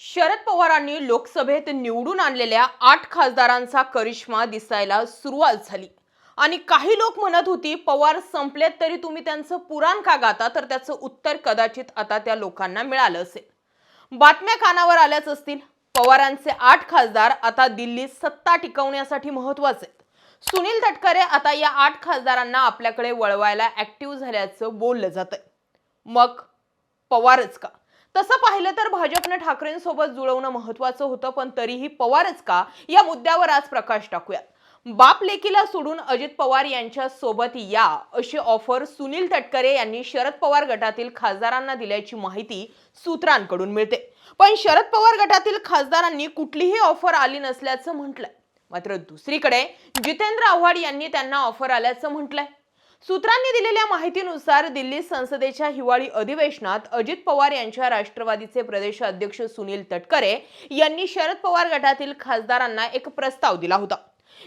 शरद पवारांनी लोकसभेत निवडून आणलेल्या आठ खासदारांचा करिश्मा दिसायला सुरुवात झाली. आणि काही लोक म्हणत होती पवार संपलेत तरी तुम्ही त्यांचं पुराण का गाता? तर त्याचं उत्तर कदाचित आता त्या लोकांना मिळालं असेल. बातम्या कानावर आल्याच असतील. पवारांचे आठ खासदार आता दिल्लीत सत्ता टिकवण्यासाठी महत्त्वाचे आहेत. सुनील तटकरे आता या आठ खासदारांना आपल्याकडे वळवायला ऍक्टिव्ह झाल्याचं बोललं जातंय. मग पवारच का? तसं पाहिलं तर भाजपनं ठाकरेंसोबत जुळवणं महत्वाचं होतं पण तरीही पवारच का? या मुद्द्यावर आज प्रकाश टाकूयात. बाप लेकीला सोडून अजित पवार यांच्या सोबत या अशी ऑफर सुनील तटकरे यांनी शरद पवार गटातील खासदारांना दिल्याची माहिती सूत्रांकडून मिळते. पण शरद पवार गटातील खासदारांनी कुठलीही ऑफर आली नसल्याचं म्हटलंय. मात्र दुसरीकडे जितेंद्र आव्हाड यांनी त्यांना ऑफर आल्याचं म्हटलंय. सूत्रांनी दिलेल्या माहितीनुसार दिल्ली संसदेच्या हिवाळी अधिवेशनात अजित पवार यांच्या राष्ट्रवादीचे प्रदेश अध्यक्ष सुनील तटकरे यांनी शरद पवार गटातील खासदारांना एक प्रस्ताव दिला होता.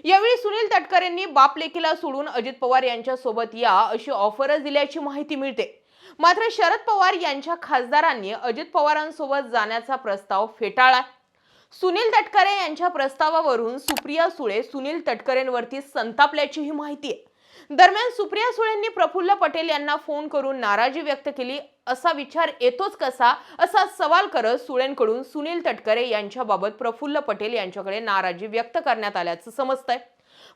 यावेळी सुनील तटकरेंनी बापलेखीला सोडून अजित पवार यांच्या सोबत या अशी ऑफरच दिल्याची माहिती मिळते. मात्र शरद पवार यांच्या खासदारांनी अजित पवारांसोबत जाण्याचा प्रस्ताव फेटाळला सुनील तटकरे यांच्या प्रस्तावावरून सुप्रिया सुळे सुनील तटकरेंवरती संतापल्याची ही माहिती आहे. दरम्यान सुप्रिया सुळेंनी प्रफुल्ल पटेल यांना फोन करून नाराजी व्यक्त केली. असा विचार येतोच कसा? असा सवाल करत सुळेंकडून सुनील तटकरे यांच्याबाबत प्रफुल्ल पटेल यांच्याकडे नाराजी व्यक्त करण्यात आल्याचं समजतंय.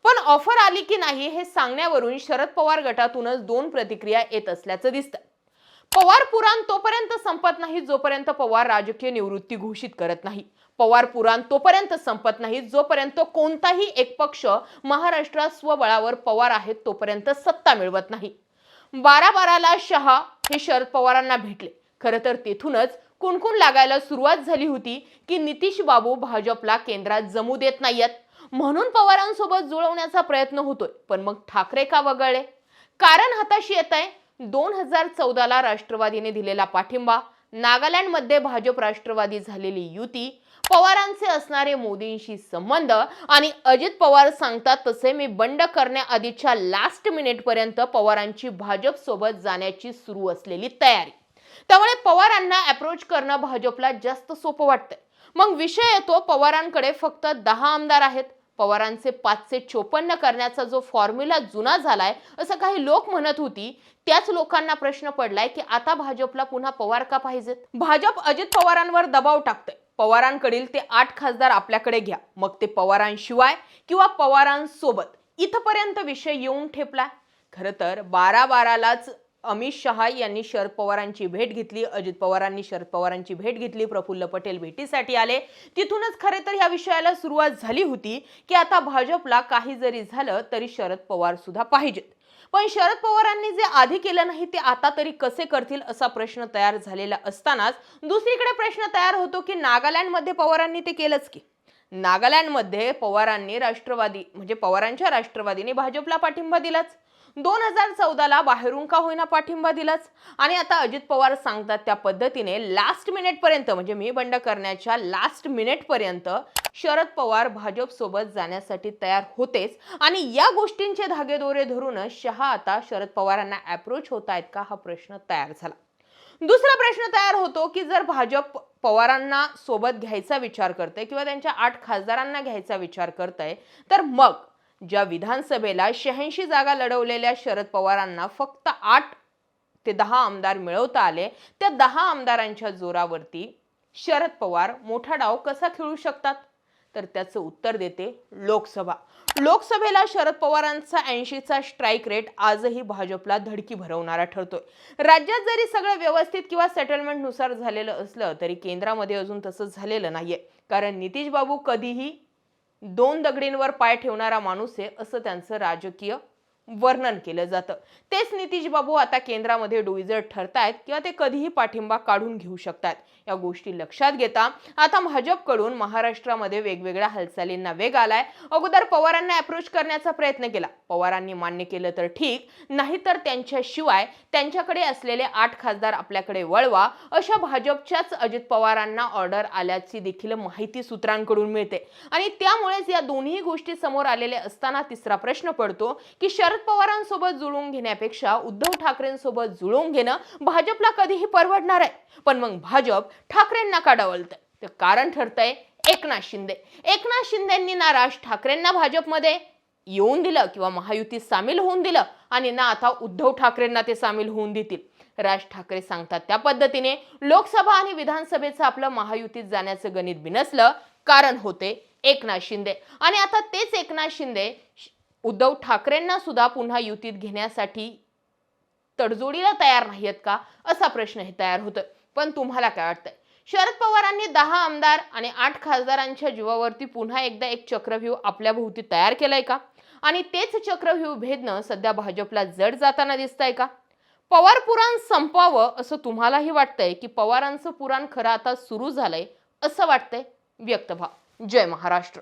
पण ऑफर आली की नाही हे सांगण्यावरून शरद पवार गटातूनच दोन प्रतिक्रिया येत असल्याचं दिसतं पवार पुराण तोपर्यंत संपत नाही जोपर्यंत पवार राजकीय निवृत्ती घोषित करत नाही. पवार पुराण तोपर्यंत संपत नाही. जोपर्यंत कोणताही एक पक्ष महाराष्ट्रात स्वबळावर पवार आहेत तोपर्यंत सत्ता मिळवत नाही. बारा बाराला शहा हे शरद पवारांना भेटले. खरं तर तेथूनच कुणकुण लागायला सुरुवात झाली होती की नितीश बाबू भाजपला केंद्रात जमू देत नाहीयेत. म्हणून पवारांसोबत जुळवण्याचा प्रयत्न होतोय पण मग ठाकरे का वगळले? कारण हाताशी येत आहे दोन हजार चौदाला राष्ट्रवादीने दिलेला पाठिंबा नागालँडमध्ये भाजप राष्ट्रवादी झालेली युती पवारांचे असणारे मोदींशी संबंध आणि अजित पवार सांगतात तसे मी बंड करण्याआधीच्या लास्ट मिनिटपर्यंत पवारांची भाजप सोबत जाण्याची सुरू असलेली तयारी. त्यामुळे पवारांना अप्रोच करणं भाजपला जास्त सोपं वाटतंय. मग विषय येतो पवारांकडे फक्त दहा आमदार आहेत. पवारांचे पाचशे चोपन्न करण्याचा जो फॉर्म्युला जुना झालाय असं काही लोक म्हणत होती त्याच लोकांना प्रश्न पडलाय की आता भाजपला पुन्हा पवार का पाहिजेत? भाजप अजित पवारांवर दबाव टाकतंय. पवारांकडील ते आठ खासदार आपल्याकडे घ्या. मग ते पवारांशिवाय किंवा पवारांसोबत इथपर्यंत विषय येऊन ठेपला. खरं तर बारा बारालाच अमित शहा यांनी शरद पवारांची भेट घेतली. अजित पवारांनी शरद पवारांची भेट घेतली. प्रफुल्ल पटेल भेटीसाठी आले. तिथूनच खरे तर या विषयाला सुरुवात झाली होती की आता भाजपला काही जरी झालं तरी शरद पवार सुद्धा पाहिजेत. पण शरद पवारांनी जे आधी केलं नाही ते आता तरी कसे करतील असा प्रश्न तयार झालेला असतानाच दुसरीकडे प्रश्न तयार होतो की नागालँडमध्ये पवारांनी ते केलंच की? नागालँडमध्ये पवारांनी राष्ट्रवादी म्हणजे पवारांच्या राष्ट्रवादीने भाजपला पाठिंबा दिलाच. दोन हजार चौदाला बाहेरून का होईना पाठिंबा दिलाच. आणि आता अजित पवार सांगतात त्या पद्धतीने लास्ट मिनिटपर्यंत म्हणजे मी बंड करण्याच्या लास्ट मिनिटपर्यंत शरद पवार भाजप सोबत जाण्यासाठी तयार होतेच. आणि या गोष्टींचे धागेदोरे धरूनच शहा आता शरद पवारांना अप्रोच होत आहेत का? हा प्रश्न तयार झाला. दुसरा प्रश्न तयार होतो की जर भाजप पवारांना सोबत घ्यायचा विचार करते किंवा त्यांच्या आठ खासदारांना घ्यायचा विचार करतंय तर मग ज्या विधानसभेला शहाऐंशी जागा लढवलेल्या शरद पवारांना फक्त आठ ते दहा आमदार मिळवता आले त्या दहा आमदारांच्या जोरावरती शरद पवार मोठा डाव कसा खेळू शकतात? तर त्याचं उत्तर देते लोकसभा. लोकसभेला शरद पवारांचा ऐंशीचा स्ट्राईक रेट आजही भाजपला धडकी भरवणारा ठरतोय. राज्यात जरी सगळं व्यवस्थित किंवा सेटलमेंटनुसार झालेलं असलं तरी केंद्रामध्ये अजून तसं झालेलं नाहीये. कारण नितीश बाबू कधीही दोन दगडींवर पाय ठेवणारा माणूस आहे असं त्यांचं राजकीय वर्णन केलं जातं. तेच नितीश बाबू आता केंद्रामध्ये डोईजर ठरतायत किंवा ते कधीही पाठिंबा काढून घेऊ शकतात. या गोष्टी लक्षात घेता आता भाजपकडून महाराष्ट्रामध्ये वेगवेगळ्या हालचालींना वेग आलाय. अगोदर पवारांना अप्रोच करण्याचा प्रयत्न केला. पवारांनी मान्य केलं तर ठीक नाहीतर त्यांच्याशिवाय त्यांच्याकडे असलेले आठ खासदार आपल्याकडे वळवा अशा भाजपच्याच अजित पवारांना ऑर्डर आल्याची देखील माहिती सूत्रांकडून मिळते. आणि त्यामुळेच या दोन्ही गोष्टी समोर आलेल्या असताना तिसरा प्रश्न पडतो की शरद पवारांसोबत जुळवून घेण्यापेक्षा उद्धव ठाकरेंसोबत जुळवून घेणं भाजपला कधीही परवडणार आहे. पण मग भाजप ठाकरेंना का डवलतंय? तर कारण ठरतंय एकनाथ शिंदे. एकनाथ शिंदेंनी ना राज ठाकरेंना भाजपमध्ये? येऊन दिलं किंवा महायुतीत सामील होऊन दिलं आणि ना आता उद्धव ठाकरेंना ते सामील होऊन देतील. राज ठाकरे सांगतात त्या पद्धतीने लोकसभा आणि विधानसभेचं आपलं महायुतीत जाण्याचं गणित बिनसलं कारण होते एकनाथ शिंदे. आणि आता तेच एकनाथ शिंदे उद्धव ठाकरेंना सुद्धा पुन्हा युतीत घेण्यासाठी तडजोडीला तयार नाही आहेत का? असा प्रश्न हे तयार होतोय. पण तुम्हाला काय वाटतंय? शरद पवारांनी दहा आमदार आणि आठ खासदारांच्या जीवावरती पुन्हा एकदा एक चक्रव्यूह आपल्या भोवती तयार केलाय का? आणि तेच चक्रव्यूह भेदणं सध्या भाजपला जड जाताना दिसतंय का? पवार पुराण संपावं असं तुम्हालाही वाटतंय की पवारांचं पुराण खरं आता सुरू झालंय असं वाटतंय? व्यक्त व्हा. जय महाराष्ट्र.